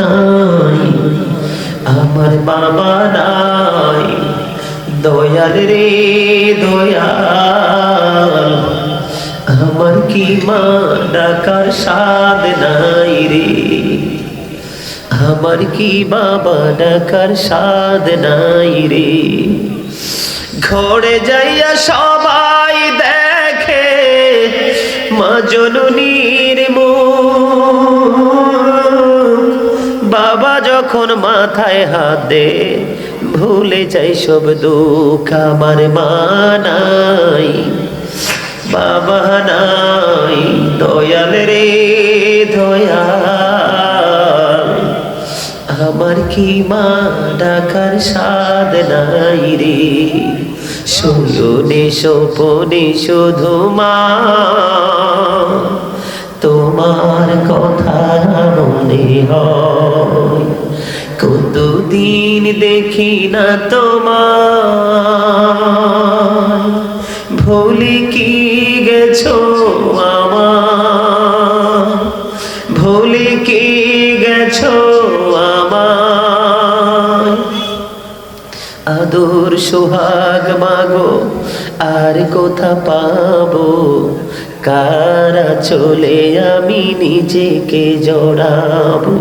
নাই আমার বাবা নাই দয়াল রে দয়াল, আমার কি মা ডাকার স্বাদ নাই রে? আমার কি বাবা ডাকার স্বাদ নাই রে? ঘরে যাইয়া সবাই দেখে মা জননীর মুখ। যখন মাথায় হাত দে, ভুলে যাই সব দুঃখ আমার মা নাই বাবা নাই দয়াল রে, দয়াল। আমার কি মা ডাকার স্বাদ নাই রে? শুনে সোপনে শুধু মা। তোমার কথা মনে হয়। কতদিন দেখি না তোমার ভুলি কি গেছো আমার ভুলি কি গেছো আমার আদর সোহাগ মাগো, আর কোথা পাবো? কারা চলে আমি নিজেকে জড়াবো?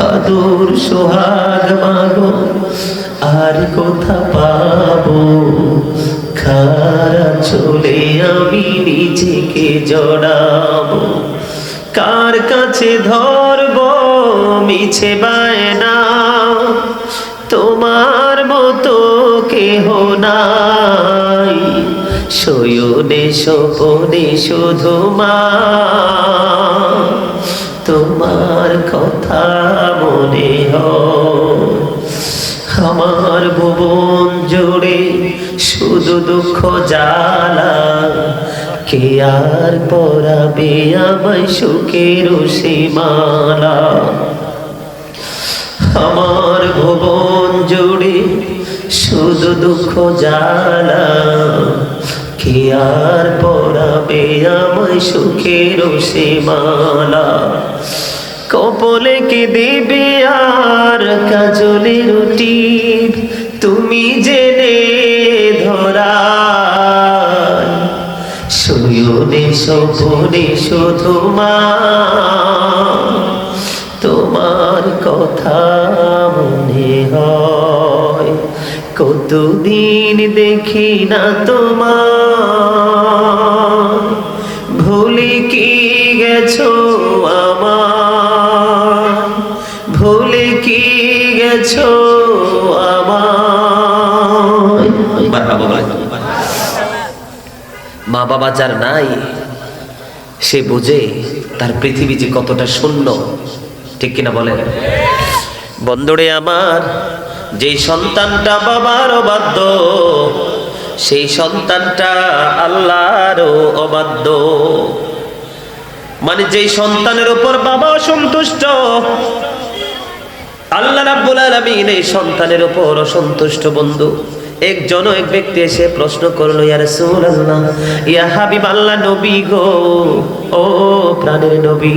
আদর সোহাগ মাগো, আর কোথা পাবো? খারা চলে আমি নিজেকে জড়াবো? কার কাছে ধরব? মিছে বায়না। তোমার মতো কেহ নাই। শয়নে সপনে শুধু মা। তোমার কথা মনে আমার ভুবন জুড়ে শুধু দুঃখ জ্বালা। কে আর পরাবে আমায় সুখের সীমালা? আমার ভুবন জুড়ে শুধু দুঃখ জ্বালা। কে আর পরাবে আমায় সুখের সীমালা কপলে কে দেবে আর কাজলে রুটি? তুমি জেনে ধরা। শুয়নে সপনে শুধু মা। তোমার কথা মনে হয়। কতদিন দেখি না তোমার? ভুলে কি গেছো আমার? ভুলে কি গেছো আমার? মা বাবা যার নাই, সে বুঝে তার পৃথিবী যে কতটা শূন্য। ঠিক কিনা বলেন? বন্ধুরে আমার যেই সন্তানটা বাবার অবাধ্য, সেই সন্তানটা আল্লাহরও অবাধ্য। মানে যেই সন্তানের উপর বাবা অসন্তুষ্ট, আল্লাহ রাব্বুল আলামিন এই সন্তানের উপর অসন্তুষ্ট বন্ধু। একজন এক ব্যক্তি এসে প্রশ্ন করল, ইয়া রাসূলুল্লাহ, ইয়া হাবিব আল্লাহ নবী গো, ও প্রাণের নবী,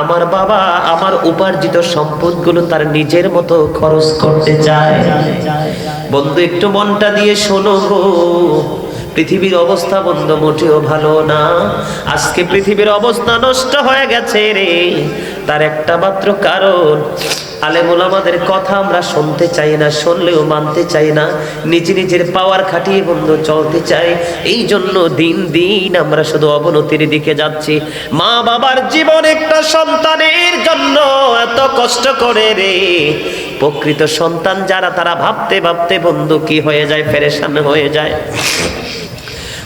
আমার বাবা আমার উপার্জিত সম্পদগুলো তার নিজের মতো খরচ করতে চায়। বন্ধু, একটু মনটা দিয়ে শোনো গো, পৃথিবীর অবস্থা বন্ধ মোটেও ভালো না। আজকে পৃথিবীর অবস্থা নষ্ট হয়ে গেছে রে, তার একটা মাত্র কারণ আলেমুল আমাদের কথা আমরা শুনতে চাই না, শুনলেও মানতে চাই না। নিজে নিজের পাওয়ার খাটিয়ে বন্ধ চলতে চাই। এই জন্য দিন দিন আমরা শুধু অবনতির দিকে যাচ্ছি। মা বাবার জীবন একটা সন্তানের জন্য এত কষ্ট করে রে। প্রকৃত সন্তান যারা, তারা ভাবতে ভাবতে বন্ধু কি হয়ে যায়, ফেরেশান হয়ে যায়।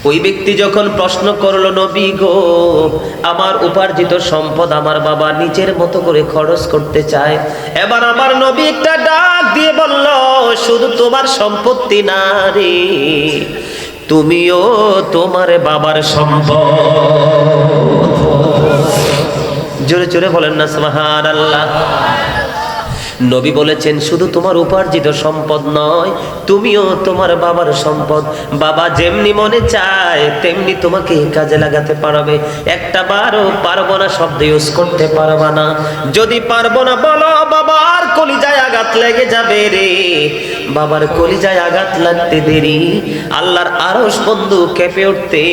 ওই ব্যক্তি যখন প্রশ্ন করল, নবী গো, আমার উপার্জিত সম্পদ আমার বাবা নিজের মতো করে খরচ করতে চায়। এবার আমার নবী একটা ডাক দিয়ে বলল, শুধু তোমার সম্পত্তি না রে, তুমিও তোমার বাবার সম্পদ। জোরে জোরে বলেন না, সুবহানাল্লাহ। নবী বলেছেন, শুধু তোমার উপার্জিত সম্পদ নয়, তুমিও তোমার বাবার সম্পদ। বাবা যেমনি মনে চায়, তেমনি তোমাকে কাজে লাগাতে পারবে। একটা বারও পারব না, শব্দ ইউজ করতে পারবা না। যদি পারব না, বলো, বাবার কলিজায় আঘাত লেগে যাবে রে। বাবার কলিজায় আঘাত লাগতে দেরি। আল্লাহর আরস বন্ধু কেঁপে উঠতে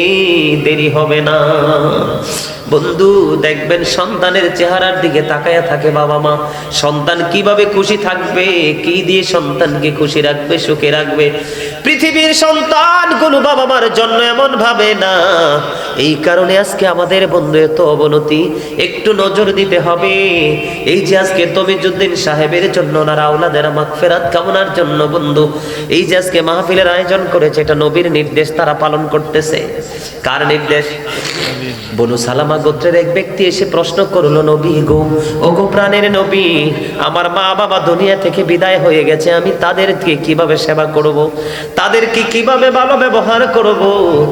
দেরি হবে না। বন্ধু, দেখবেন সন্তানের চেহারার দিকে তাকায়া থাকে বাবা মা। সন্তান কীভাবে খুশি থাকবে, কি দিয়ে সন্তানকে খুশি রাখবে, সুখে রাখবে? পৃথিবীর সন্তান কোনো বাবা মার জন্য এমন ভাবে না। এই কারণে আজকে আমাদের বন্ধু এত অবনতি, একটু নজর দিতে হবে। এই যে আজকে তমিজুদ্দিন সাহেবের জন্য ওনার আওলাদের মাগফেরাত কামনার জন্য বন্ধু, এই যে আজকে মাহফিলের আয়োজন করেছে, এটা নবীর নির্দেশ তারা পালন করতেছে। কার নির্দেশ? বনু সালামা গোত্রের এক ব্যক্তি এসে প্রশ্ন করল, নবী গো ও গো প্রাণের নবী, আমার মা বাবা দুনিয়া থেকে বিদায় হয়ে গেছে, আমি তাদেরকে কীভাবে সেবা করব? তাদেরকে কীভাবে ভালো ব্যবহার করব?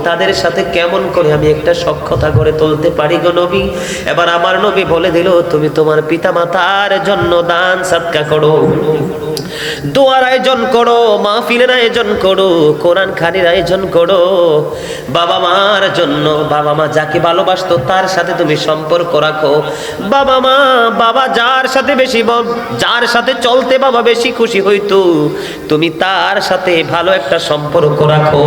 তাদের সাথে কেমন করে আমি একটা সক্ষতা গড়ে তুলতে পারি গো নবী? এবার আমার নবী বলে দিল, তুমি তোমার পিতা মাতার জন্য দান সৎকা করো। দোয়ার আয়োজন করো, মাহফিলের আয়োজন করো, কোরআন খানির আয়োজন করো। বাবা মার জন্য, বাবা মা যাকে ভালোবাসতো, তার সাথে তুমি সম্পর্ক রাখো। বাবা মা, বাবা যার সাথে বেশি যার সাথে চলতে বাবা বেশি খুশি হইতো, তুমি তার সাথে ভালো একটা সম্পর্ক রাখো।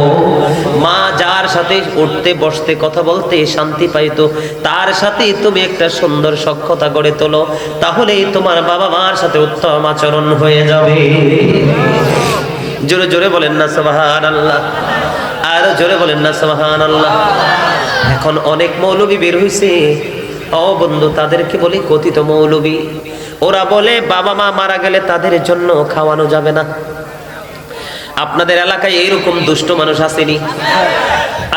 মা যার সাথে উঠতে, বসতে, কথা বলতে শান্তি পাইতো, তার সাথে তুমি একটা সুন্দর সক্ষতা গড়ে তোলো, তাহলেই তোমার বাবা মার সাথে উত্তম আচরণ হয়ে যাবে। জোরে জোরে বলেন না সবাহান আল্লাহ আরও জোরে বলেন না সবাহান আল্লাহ এখন অনেক মৌলবী বের হয়েছে ও বন্ধু, তাদেরকে বলি কথিত মৌলবী। ওরা বলে, বাবা মা মারা গেলে তাদের জন্য খাওয়ানো যাবে না। আপনাদের এলাকায় এইরকম দুষ্ট মানুষ আসেনি।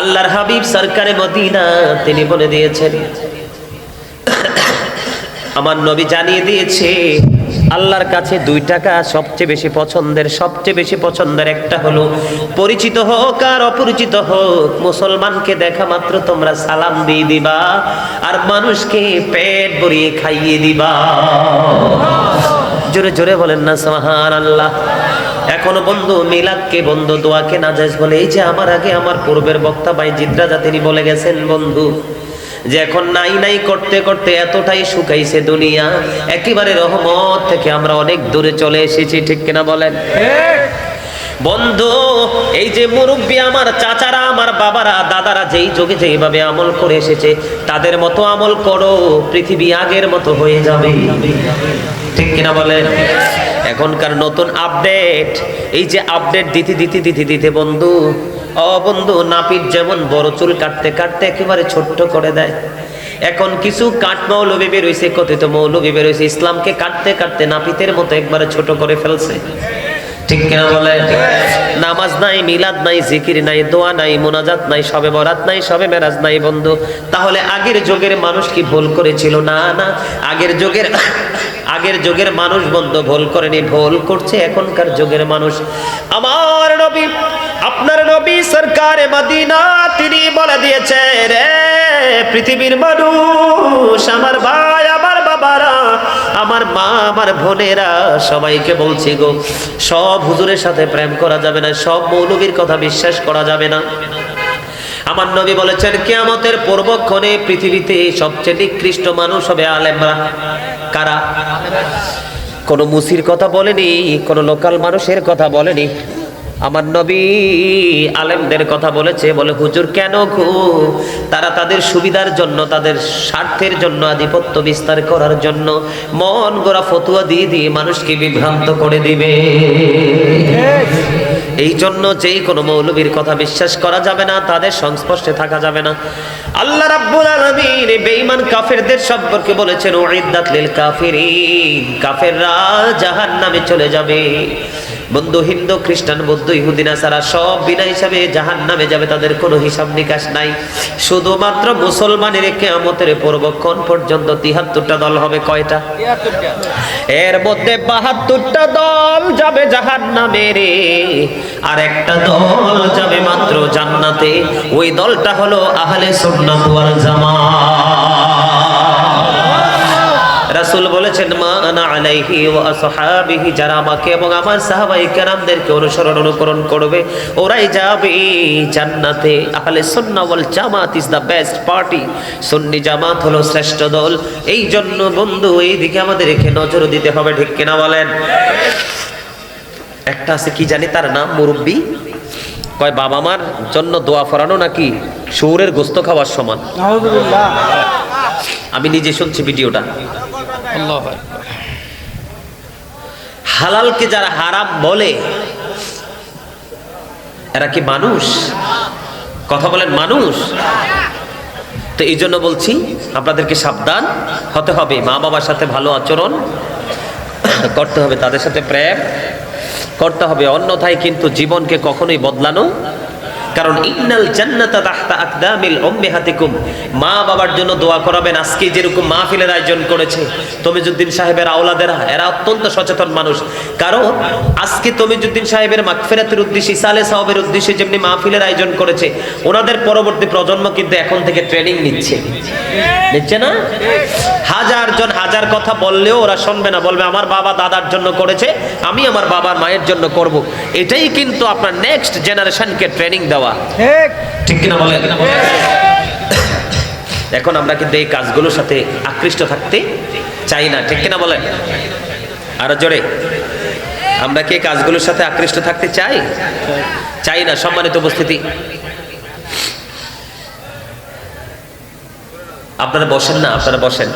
আল্লাহর হাবিব সরকারে মদিনা, তিনি বলে দিয়েছেন। আমার নবী জানিয়ে দিয়েছে আল্লাহর কাছে দুই টাকা সবচেয়ে বেশি পছন্দের, সবচেয়ে বেশি পছন্দের একটা হলো, পরিচিত হোক আর অপরিচিত হোক, মুসলমানকে দেখা মাত্র তোমরা সালাম দিয়ে দিবা আর মানুষকে পেট ভরিয়ে খাইয়ে দিবা। জোরে জোরে বলেন না সাহান আল্লাহ এখনও বন্ধু মিলাদকে বন্ধু দোয়াকে নাজাইজ বলে, এই যে আমার আগে আমার পূর্বের বক্তা ভাই জিদ্রাজা, তিনি বলে গেছেন, বন্ধু যে এখন নাই নাই করতে করতে এতটাই শুকাইছে দুনিয়া। একেবারে রহমত থেকে আমরা অনেক দূরে চলে এসেছি, ঠিক কিনা বলেন? বন্ধু, এই যে মুরব্বী আমার, চাচারা আমার, বাবারা, দাদারা যেই যোগে যেইভাবে আমল করে এসেছে, তাদের মতো আমল করো, পৃথিবী আগের মতো হয়ে যাবে। ঠিক কিনা বলেন এখনকার নতুন আপডেট এই যে আপডেট দিতে দিতে দিতে দিতে বন্ধু, ও বন্ধু, নাপিত যেমন বড় চুল কাটতে কাটতে একেবারে ছোট্ট করে দেয়। এখন কিছু কাঠ মৌলবি বেরোইছে কথিত মৌলবি বেরোইছে ইসলামকে কাটতে কাটতে নাপিতের মতো একবারে ছোট করে ফেলছে। ঠিক কিনা বলে? নামাজ নাই মিলাদ নাই জিকির নাই দোয়া নাই মোনাজাত নাই সবে বরাত নাই সবে মেরাজ নাই বন্ধু। তাহলে আগের যুগের মানুষ কি ভুল করেছিল? না না। আগের যুগের আগের যুগের মানুষ বন্ধু ভুল করেনি ভুল করছে এখনকার যুগের মানুষ। আমার নবী আপনার নবী সরকারে মদিনা তিনি বলে দিয়েছে রে পৃথিবীর মানুষ আমার ভাই আমার বাবারা, আমার মা, আমার বোনেরা সবাইকে বলছি গো, সব হুজুরের সাথে প্রেম করা যাবে না, সব মৌলবীর কথা বিশ্বাস করা যাবে না। আমার নবী বলেছেন, কেয়ামতের পূর্বক্ষণে পৃথিবীতে সবচেয়ে নিকৃষ্ট মানুষ হবে আলেমরা। কারা? কোনো মুসির কথা বলেনি, কোনো লোকাল মানুষের কথা বলেনি। আমার নবী আলেমদের কথা বলেছে, বলে, হুজুর, কেন গো? তারা তাদের সুবিধার জন্য, তাদের স্বার্থের জন্য, আধিপত্য বিস্তার করার জন্য মন গোড়া ফতুয়া দিয়ে দিয়ে মানুষকে বিভ্রান্ত করে দিবে। এই জন্য যেই কোনো মৌলবীর কথা বিশ্বাস করা যাবে না, তাদের সংস্পর্শে থাকা যাবে না। আল্লাহ রাব্বুল আলামিন বেঈমান কাফেরদের সম্পর্কে বলেছেন উইদ্দাত লিল কাফিরিন, কাফেররা জাহান্নামে চলে যাবে। বন্ধু হিন্দু, খ্রিস্টান, বৌদ্ধ ইহুদিনা নাসারা সব বিনা হিসাবে জাহান নামে যাবে, তাদের কোনো হিসাব নিকাশ নাই। শুধুমাত্র মুসলমানের কেয়ামতের পূর্বক্ষণ পর্যন্ত তিহাত্তরটা দল হবে কয়টা? এর মধ্যে বাহাত্তরটা দল যাবে জাহান নামে রে। আর একটা দল যাবে মাত্র জান্নাতে। ওই দলটা হলো আহলে সুন্নাত ওয়াল জামাত। রাসূল বলেছেন, মা আনা আলাইহি যারা আমাকে এবং আমার সাহাবাই কেরামদেরকে অনুসরণ, অনুকরণ করবে, ওরাই যাবে জান্নাতে। Ahle Sunnah Jamaat is the best party Sunni Jamaat হলো শ্রেষ্ঠ দল। এই জন্য বন্ধু এই দিকে আমাদেরকে নজর দিতে হবে, ঠিক কিনা বলেন? একটা আছে কি জানি তার নাম, মুরব্বী? কয়, বাবা মার জন্য দোয়া ফরানো নাকি শুয়োরের গোস্ত খাওয়ার সমান? আমি নিজে শুনছি ভিডিওটা। হালালকে যারা হারাম বলে এরা কি মানুষ? কথা বলেন মানুষ। তো এই জন্য বলছি আপনাদেরকে সাবধান হতে হবে মা বাবার সাথে ভালো আচরণ করতে হবে তাদের সাথে প্রেম করতে হবে। অন্যথায় কিন্তু জীবনকে কখনোই বদলানো কারণ ইন্নাল জান্নাতা তাহতা আকদামিল উম্মিহাতিকুম। মা বাবার জন্য দোয়া করাবেন, আজকে যেরকম মাহফিলের আয়োজন করেছে, তমিজুদ্দিন সাহেবের আওলাদেরা, এরা অত্যন্ত সচেতন মানুষ। কারণ আজকে তমিজুদ্দিন সাহেবের মাগফিরাতের উদ্দেশ্যে, ইসালে সাহেবের উদ্দেশ্যে যেমনি মাহফিলের আয়োজন করেছে, ওনাদের পরবর্তী প্রজন্ম কিন্তু এখন থেকে ট্রেনিং নিচ্ছে। নিচ্ছে না? হাজার জন হাজার কথা বললেও ওরা শুনবে না, বলবে, আমার বাবা দাদার জন্য করেছে, আমি আমার বাবার মায়ের জন্য করব। এটাই কিন্তু আপনার নেক্সট জেনারেশনকে ট্রেনিং দেওয়া। ঠিক। ঠিক কিনা বলেন? এখন আমরা কিন্তু এই কাজগুলোর সাথে আকৃষ্ট থাকতে চাই না ঠিক কিনা বলেন? আরও জোরে। আমরা কি কাজগুলোর সাথে আকৃষ্ট থাকতে চাই? চাই না সম্মানিত উপস্থিতি। আপনারা বসেন না আপনারা বসেন।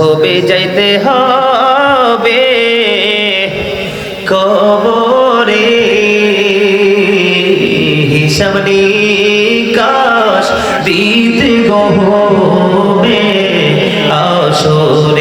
হবে যাইতে হবে কবরে হিসাব কাশ দিতে গহ আসরে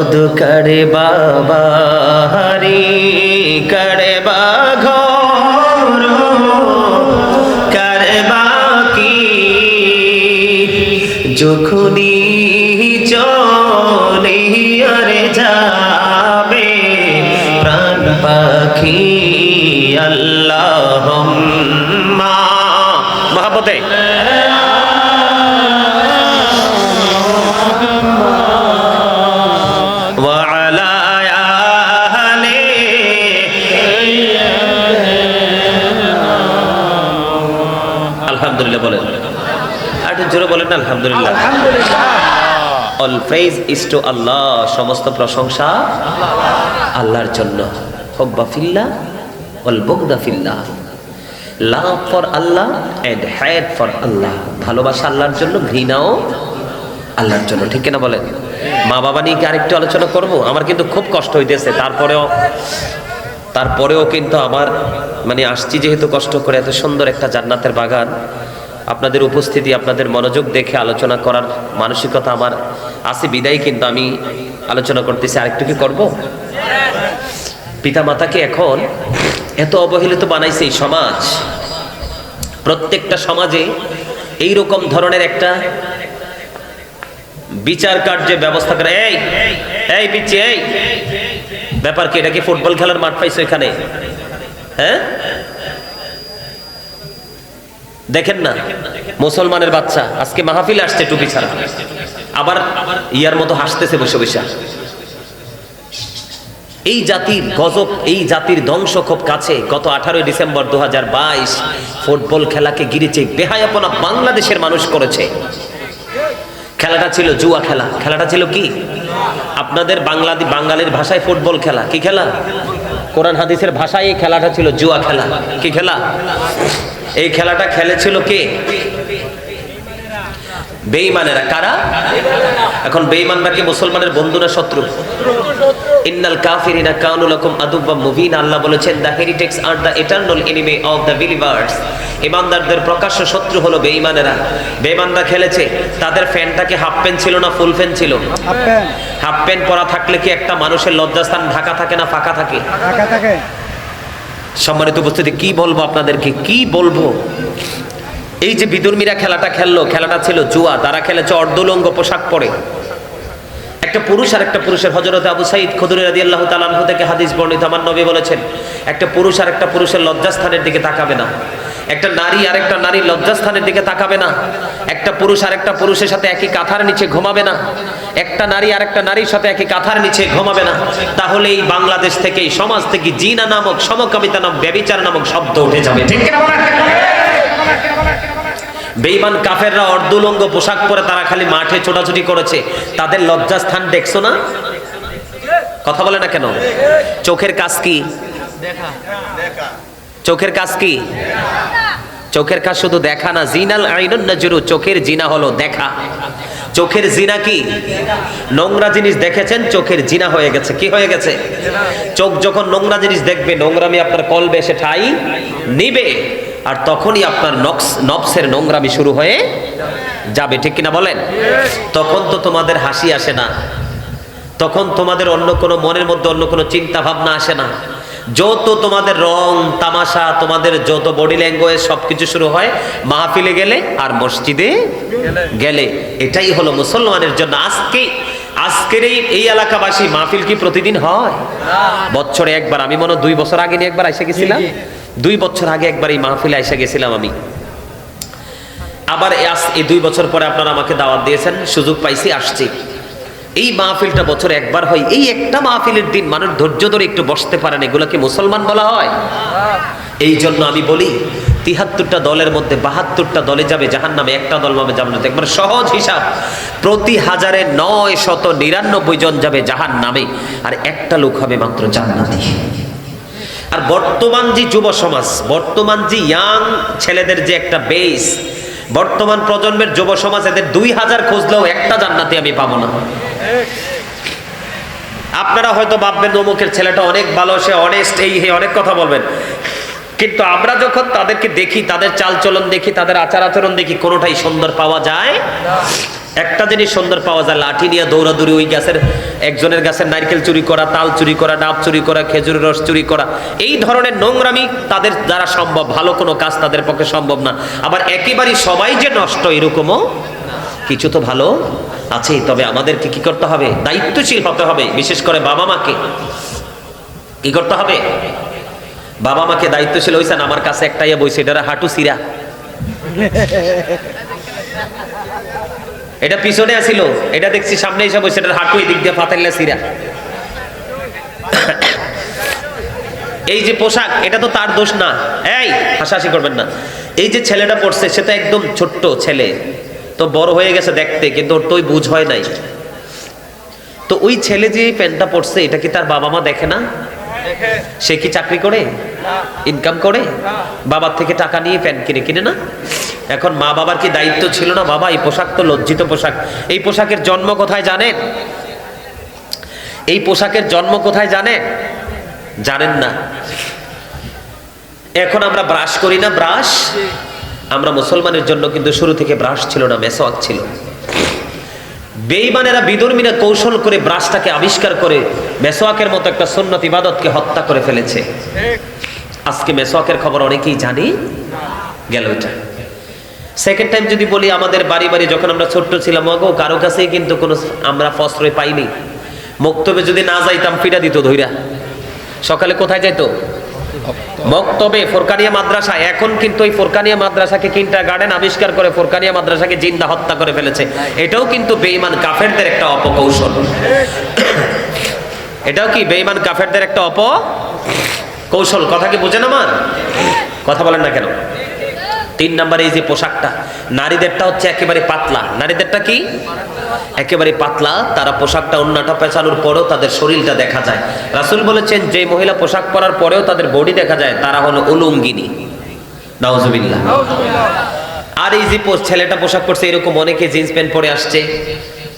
উদ করে বাবা, হরি করে বা ঘর করে বাকি যখনি চলে আরে যাবে প্রাণ পাখি আল্লাহ মা মহাপতে আলহামদুলিল্লাহ বলেন আর একটু জোরে বলেন না আলহামদুলিল্লাহ। All praise is to Allah সমস্ত প্রশংসা আল্লাহর জন্য। হব্বা ফিল্লা অল বগদা ফিল্লা। Love for Allah and hate for Allah. ভালোবাসা আল্লাহর জন্য ঘৃণাও আল্লাহর জন্য। ঠিক কিনা বলেন? মা বাবা নিয়ে কি আরেকটু আলোচনা করব? আমার কিন্তু খুব কষ্ট হইতেছে। তারপরেও তারপরেও কিন্তু আমার মানে আসছি যেহেতু কষ্ট করে এত সুন্দর একটা জান্নাতের বাগান। আপনাদের উপস্থিতি, আপনাদের মনোযোগ দেখে আলোচনা করার মানসিকতা আমার আছে, বিদায় কিন্তু আমি আলোচনা করতেছি। আরেকটু কি করব? পিতা মাতাকে এখন এত অবহেলিত বানাইছে এই সমাজ। প্রত্যেকটা সমাজে এই রকম ধরনের একটা বিচার কার্যের ব্যবস্থা করে। এই এই পিচ্ছি এই। ব্যাপার কি, এটা কি ফুটবল খেলার মাঠ পাইছো এখানে? হ্যাঁ? দেখেন না, মুসলমানের বাচ্চা, আজকে মাহফিল আসছে টুপি ছাড়া। আবার ইয়ার মতো হাসতেছে বসে বসে। এই জাতির গজব, এই জাতির ধ্বংস খুব কাছে। গত আঠারোই ডিসেম্বর দু হাজার বাইশ ফুটবল খেলাকে গিরেছে বেহায়াপনা বাংলাদেশের মানুষ করেছে। খেলাটা ছিল জুয়া খেলা। খেলাটা ছিল কি? আপনাদের বাংলাদেশ বাঙালির ভাষায় ফুটবল খেলা। কি খেলা? কোরআন হাদিসের ভাষায় এই খেলাটা ছিল জুয়া খেলা। কি খেলা? এই খেলাটা খেলেছিল কে? বেঈমানেরা কারা? এখন বেঈমানরা কি মুসলমানের বন্ধু না শত্রু। ইন্নাল কাফিরিনা কানু লাকুম আদুব্বা মুবিন। আল্লাহ বলেছেন the হেরিটেক্স R the eternal enemy of the believers. ইমানদারদের প্রকাশ্য শত্রু হলো বেঈমানেরা। বেঈমানরা খেলেছে তাদের ফ্যানটাকে হাফ প্যান্ট ছিল না ফুল প্যান্ট ছিল? হাফ প্যান্ট পরা থাকলে কি একটা মানুষের লজ্জাস্থান ঢাকা থাকে না ফাঁকা থাকে? ঢাকা থাকে। সম্মানিত উপস্থিতি কি বলব আপনাদেরকে? কি বলব? এই যে বিদুর্মীরা খেলাটা খেললো, খেলাটা ছিল জুয়া, তারা খেলেছে অর্ধলঙ্গ পোশাক পরে। একটা পুরুষ আর একটা পুরুষের হজরত আবু সাইদ খুদুরি রাদি আল্লাহ তালানহু থেকে হাদিস বর্ণিত, আমার নবী বলেছেন, একটা পুরুষ আর একটা পুরুষের লজ্জাস্থানের দিকে তাকাবে না। একটা নারী আর একটা নারীর লজ্জাস্থানের দিকে তাকাবে না। একটা পুরুষ আর একটা পুরুষের সাথে একই কাঁথার নিচে ঘুমাবে না। একটা নারী আর একটা নারীর সাথে একই কাঁথার নিচে ঘুমাবে না। তাহলে এই বাংলাদেশ থেকে সমাজ থেকে জিনা নামক সমকামিতা নামক ব্যবিচার নামক শব্দ উঠে যাবে। ঠিক বেঈমান কাফেররা অর্ধলঙ্গ পোশাক পরে তারা খালি মাঠে ছোটাছুটি করেছে। তাদের লজ্জাস্থান দেখছ না? কথা বলে না কেন? চোখের কাজ কি? চোখের কাজ কি? চোখের কাজ শুধু দেখা না। জিনাল আইনুন নাজরু, চোখের জিনা হলো দেখা। চোখের জিনা কি? নোংরা জিনিস দেখেছেন, চোখের জিনা হয়ে গেছে। কি হয়ে গেছে? চোখ যখন নোংরা জিনিস দেখবে, নোংরামি আপনার কলবে এসে ঠাই নিবে। আর তখনই আপনার নক্স নবসের নোংরামি শুরু হয়ে যাবে, ঠিক কিনা বলেন? তখন তো তোমাদের হাসি আসে না। তখন তোমাদের অন্য কোনো মনের মধ্যে অন্য কোনো চিন্তা ভাবনা আসে না। যত তোমাদের রং, তামাশা, তোমাদের যত বডি ল্যাঙ্গুয়েজ সবকিছু শুরু হয়, মাহফিলে গেলে আর মসজিদে গেলে। এটাই হলো মুসলমানের জন্য। আজকে, আজকের এই এই এলাকাবাসী মাহফিল কি প্রতিদিন হয়? বছরে একবার, আমি মনে দুই বছর আগে নিয়ে একবার এসে গেছিলাম। দুই বছর আগে একবার এই মাহফিলে এসে গেছিলাম আমি। আবার এই দুই বছর পরে আপনারা আমাকে দাওয়াত দিয়েছেন, সুযোগ পাইছি, আসছি। এই মাহফিলটা বছর একবার হয়। এই একটা মাহফিলের দিন মানুষ ধৈর্য ধরে একটু বসতে পারেন এগুলোকে মুসলমান বলা হয়। এই জন্য আমি বলি, তিহাত্তরটা দলের মধ্যে বাহাত্তরটা দলে যাবে জাহান নামে একটা দল নামে যাবে একবার সহজ হিসাব, প্রতি হাজারে নয় শত নিরানব্বই জন যাবে জাহান নামে আর একটা লোক হবে মাত্র জান্নাতি। আর বর্তমান যে যুব সমাজ, বর্তমান যে ইয়াং ছেলেদের যে একটা বেস বর্তমান প্রজন্মের যুব সমাজ, এদের দুই হাজার খুঁজলেও একটা জান্নাতি আমি পাবো না। আপনারা হয়তো ভাববেন, অমুকের ছেলেটা অনেক ভালো, সে অনেস্ট এই হে, অনেক কথা বলবেন। কিন্তু আমরা যখন তাদেরকে দেখি, তাদের চালচলন দেখি, তাদের আচার আচরণ দেখি, কোনোটাই সুন্দর পাওয়া যায় একটা জিনিস সুন্দর পাওয়া যায়, লাঠি নিয়ে দৌড়াদৌড়ি ওই গাছের একজনের গাছের নারকেল চুরি করা, তাল চুরি করা, ডাব চুরি করা খেজুরের রস চুরি করা, এই ধরনের নোংরামি তাদের দ্বারা সম্ভব, ভালো কোনো কাজ তাদের পক্ষে সম্ভব না। আবার একেবারেই সবাই যে নষ্ট, এরকমও কিছু তো ভালো আছেই, তবে আমাদেরকে কি করতে হবে? দায়িত্বশীল হতে হবে, বিশেষ করে বাবা মাকে কি করতে হবে? বাবা মাকে দায়িত্বশীল হয়েছেন আমার কাছে একটাই বইছে এটা হাঁটু সিরা। এটা পিছনে আসিল এটা দেখছি সামনে এসে বসে এটা হাঁটু এদিক দিয়ে ফাতাইলা সিরা। এই যে পোশাক, এটা তো তার দোষ না। এই, হাসাহাসি করবেন না। এই যে ছেলেটা পড়ছে, সে তো একদম ছোট্ট ছেলে। তো বড় হয়ে গেছে দেখতে, কিন্তু ওর তো ওই বুঝ হয় নাই। তো ওই ছেলে যে প্যান্টটা পড়ছে এটা কি তার বাবা মা দেখে না? সে কি চাকরি করে? ইনকাম করে? বাবার থেকে টাকা নিয়ে প্যান্ট কিনে কিনে না? এখন মা বাবার কি দায়িত্ব ছিল না? বাবা, এই পোশাক তো লজ্জিত পোশাক। এই পোশাকের জন্ম কোথায় জানেন? এই পোশাকের জন্ম কোথায় জানেন? জানেন না। এখন আমরা ব্রাশ করি না ব্রাশ আমরা মুসলমানের জন্য কিন্তু শুরু থেকে ব্রাশ ছিল না মেসওয়াক ছিল। বেঈমানেরা বিদর্মীরা কৌশল করে ব্রাশটাকে আবিষ্কার করে মেসোয়াকের মতো একটা সুন্নত ইবাদতকে হত্যা করে ফেলেছে। আজকে মেসোয়াকের খবর অনেকেই জানি। গেল এটা। সেকেন্ড টাইম যদি বলি, আমাদের বাড়ি বাড়ি যখন আমরা ছোট্ট ছিলাম গো কারও কাছেই কিন্তু কোনো আমরা ফসরই পাইনি। মক্তবে যদি না যাইতাম ফিরা দিত ধইরা। সকালে কোথায় যাইতো? মক্তবে ফোরকানিয়া মাদ্রাসা, এখন কিন্তু ওই ফোরকানিয়া মাদ্রাসাকে কিনটা গার্ডেন আবিষ্কার করে ফোরকানিয়া মাদ্রাসাকে জিন্দা হত্যা করে ফেলেছে। এটাও কিন্তু বেঈমান কাফেরদের একটা অপকৌশল। এটাও কি বেঈমান কাফেরদের একটা অপ কৌশল? কথা কি বোঝেন আমার? কথা বলেন না কেন? তিন নাম্বার এই যে পোশাকটা, নারীদেরটা হচ্ছে একেবারে পাতলা। নারীদেরটা কি? একেবারে পাতলা, তারা পোশাকটা অন্যটা পেঁচানোর পরেও তাদের শরীরটা দেখা যায়। রাসূল বলেছেন, যে মহিলা পোশাক পরার পরেও তাদের বডি দেখা যায়, তারা হলো উলুঙ্গিনী নাউজুবিল্লাহ। আর এই যে ছেলেটা পোশাক পরছে, এরকম অনেকে জিন্স প্যান্ট পরে আসছে।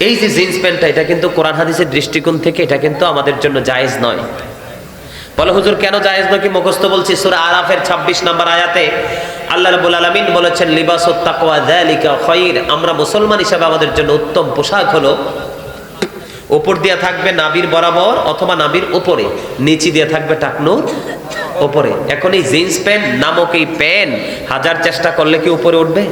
এই যে জিন্স প্যান্টটা, এটা কিন্তু কোরআন হাদিসের দৃষ্টিকোণ থেকে, এটা কিন্তু আমাদের জন্য জায়েজ নয়। বলে, হুজুর, কেন জায়েজ নাকি মুখস্থ বলছি? সূরা আরাফের 26 নম্বর আয়াতে আল্লাহ রাব্বুল আলামিন বলেছেন, লিবাসুত তাকওয়া আমরা মুসলমান হিসেবে আমাদের জন্য উত্তম পোশাক হলো উপর দিয়ে থাকবে নাবির বরাবর অথবা নাবির উপরে, নিচি দিয়ে থাকবে টাকনুর উপরে। এখন এই জিন্স প্যান্ট নামক এই প্যান্ট হাজার চেষ্টা করলে কি উপরে উঠবে?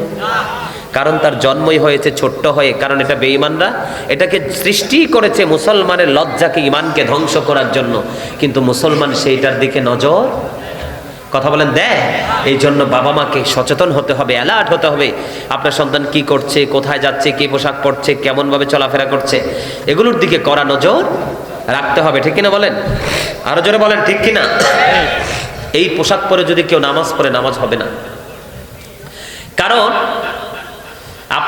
কারণ তার জন্মই হয়েছে ছোট্ট হয়ে, কারণ এটা বেঈমানরা এটাকে সৃষ্টি করেছে মুসলমানের লজ্জাকে ইমানকে ধ্বংস করার জন্য। কিন্তু মুসলমান সেইটার দিকে নজর। কথা বলেন দেয় এই জন্য বাবা মাকে সচেতন হতে হবে, অ্যালার্ট হতে হবে। আপনার সন্তান কি করছে, কোথায় যাচ্ছে, কে পোশাক পরছে, কেমনভাবে চলাফেরা করছে, এগুলোর দিকে করা নজর রাখতে হবে, ঠিক কিনা বলেন? আরও জোরে বলেন, ঠিক কিনা? এই পোশাক পরে যদি কেউ নামাজ পড়ে, নামাজ হবে না। কারণ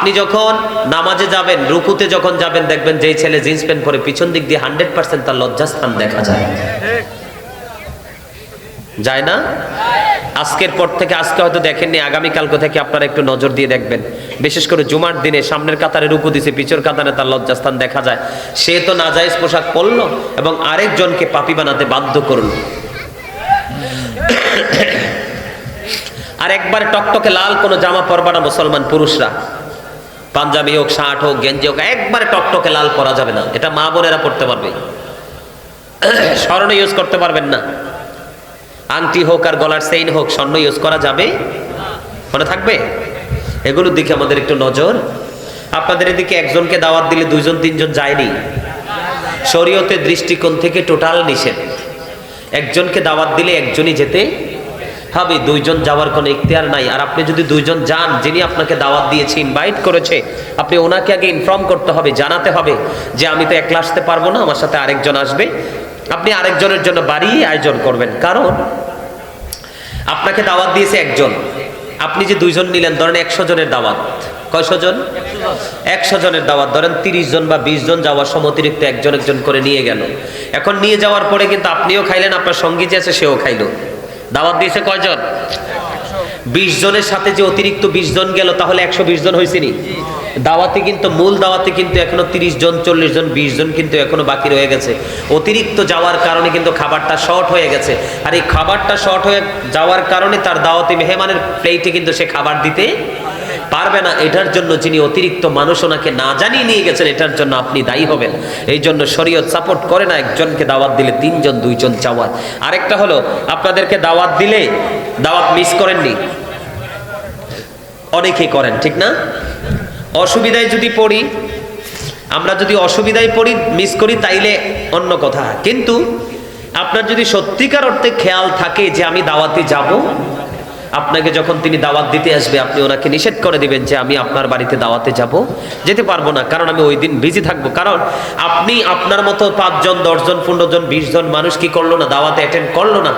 আপনি যখন নামাজে যাবেন, রুকুতে যখন যাবেন, দেখবেন যেই ছেলে জিন্স প্যান্ট পরে পিছন দিক দিয়ে হান্ড্রেড পার্সেন্ট তার লজ্জাস্থান দেখা যায়। যায় না? আজকের পর থেকে, আজকে হয়তো দেখেননি, আগামীকালকে থেকে আপনারা একটু নজর দিয়ে দেখবেন। বিশেষ করে জুমার দিনে সামনের কাতারে রুকু দিছে, পিছর কাতারে তার লজ্জাস্থান দেখা যায়। সে তো নাজাইজ পোশাক পরলো এবং আরেকজনকে পাপি বানাতে বাধ্য করল। আর একবার টকটকে লাল কোনো জামা পরবা না মুসলমান পুরুষরা। পাঞ্জাবি হোক, শার্ট হোক, গেঞ্জি হোক, একবারে টকটকে লাল পরা যাবে না। এটা মা বোনেরা পড়তে পারবে। স্বর্ণ ইউজ করতে পারবেন না। আংটি হোক আর গলার সেইন হোক, স্বর্ণ ইউজ করা যাবে? মনে থাকবে? এগুলোর দিকে আমাদের একটু নজর। আপনাদের এদিকে একজনকে দাওয়াত দিলে দুইজন, তিনজন যায়নি। শরীয়তের দৃষ্টিকোণ থেকে টোটাল নিষেধ। একজনকে দাওয়াত দিলে একজনই যেতে হবে দুইজন যাওয়ার কোনো ইখতিয়ার নাই। আর আপনি যদি দুইজন যান, যিনি আপনাকে দাওয়াত দিয়েছে ইনভাইট করেছে, আপনি ওনাকে আগে ইনফর্ম করতে হবে, জানাতে হবে যে আমি তো একলা আসতে পারব না, আমার সাথে আরেকজন আসবে। আপনি আরেকজনের জন্য বাড়ি আয়োজন করবেন। কারণ আপনাকে দাওয়াত দিয়েছে একজন। আপনি যে দুইজন নিলেন, ধরেন একশো জনের দাওয়াত। কয়শো জন? একশো জনের দাওয়াত। ধরেন তিরিশ জন বা বিশ জন যাওয়ার সময় অতিরিক্ত একজন একজন করে নিয়ে গেল। এখন নিয়ে যাওয়ার পরে কিন্তু আপনিও খাইলেন, আপনার সঙ্গী যে আছে সেও খাইলো। দাওয়াত দিয়েছে কয়জন? বিশ জনের সাথে যে অতিরিক্ত বিশ জন গেল, তাহলে একশো বিশ জন হয়েছে নি দাওয়াতে কিন্তু, মূল দাওয়াতে কিন্তু এখনও তিরিশ জন, চল্লিশ জন, বিশ জন কিন্তু এখনও বাকি রয়ে গেছে। অতিরিক্ত যাওয়ার কারণে কিন্তু খাবারটা শর্ট হয়ে গেছে। আর এই খাবারটা শর্ট হয়ে যাওয়ার কারণে তার দাওয়াতে মেহমানের প্লেটে কিন্তু সে খাবার দিতে পারবে না এটার জন্য যিনি অতিরিক্ত মানুষ ওনাকে না জানিয়ে নিয়ে গেছেন, এটার জন্য আপনি দায়ী হবেন। এই জন্য শরীয়ত সাপোর্ট করে না, একজনকে দাওয়াত দিলে তিনজন, দুইজন চাওয়াত। আরেকটা হলো, আপনাদেরকে দাওয়াত দিলে দাওয়াত মিস করেননি। অনেকেই করেন, ঠিক না? অসুবিধায় যদি পড়ি, আমরা যদি অসুবিধায় পড়ি, মিস করি, তাইলে অন্য কথা। কিন্তু আপনার যদি সত্যিকার অর্থে খেয়াল থাকে যে আমি দাওয়াতে যাব আপনাকে যখন তিনি দাওয়াত দিতে আসবে, আপনি ওনাকে নিষেধ করে দিবেন যে আমি আপনার বাড়িতে দাওয়াতে যাব। যেতে পারব না, কারণ আমি ওই দিন বিজি থাকব। কারণ আপনি আপনার মতো পাঁচজন, দশজন পনেরো জন বিশ জন মানুষ কি করল না, দাওয়াতে অ্যাটেন্ড করল না?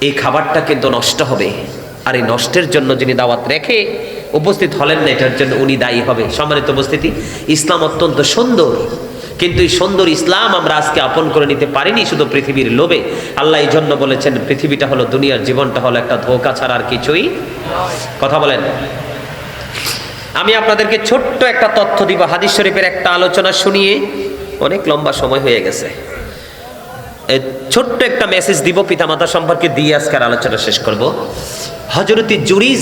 এই খাবারটা কিন্তু নষ্ট হবে। আর এই নষ্টের জন্য যিনি দাওয়াত রেখে উপস্থিত হলেন না, এটার জন্য উনি দায়ী হবে। সম্মানিত উপস্থিতি, ইসলাম অত্যন্ত সুন্দর। কিন্তু এই সুন্দর ইসলাম আমরা আজকে আপন করে নিতে পারিনি শুধু পৃথিবীর লোভে। আল্লাহ এই জন্য বলেছেন, পৃথিবীটা হলো দুনিয়ার, জীবনটা হলো একটা ধোকা ছাড়া আর কিছুই কথা বলেন। আমি আপনাদেরকে ছোট্ট একটা তথ্য দিব, হাদিস শরীফের একটা আলোচনা শুনিয়ে। অনেক লম্বা সময় হয়ে গেছে। ছোট্ট একটা মেসেজ দিব, পিতামাতা সম্পর্কে দিয়ে আজকের আলোচনা শেষ করব। হজরতি জুরিজ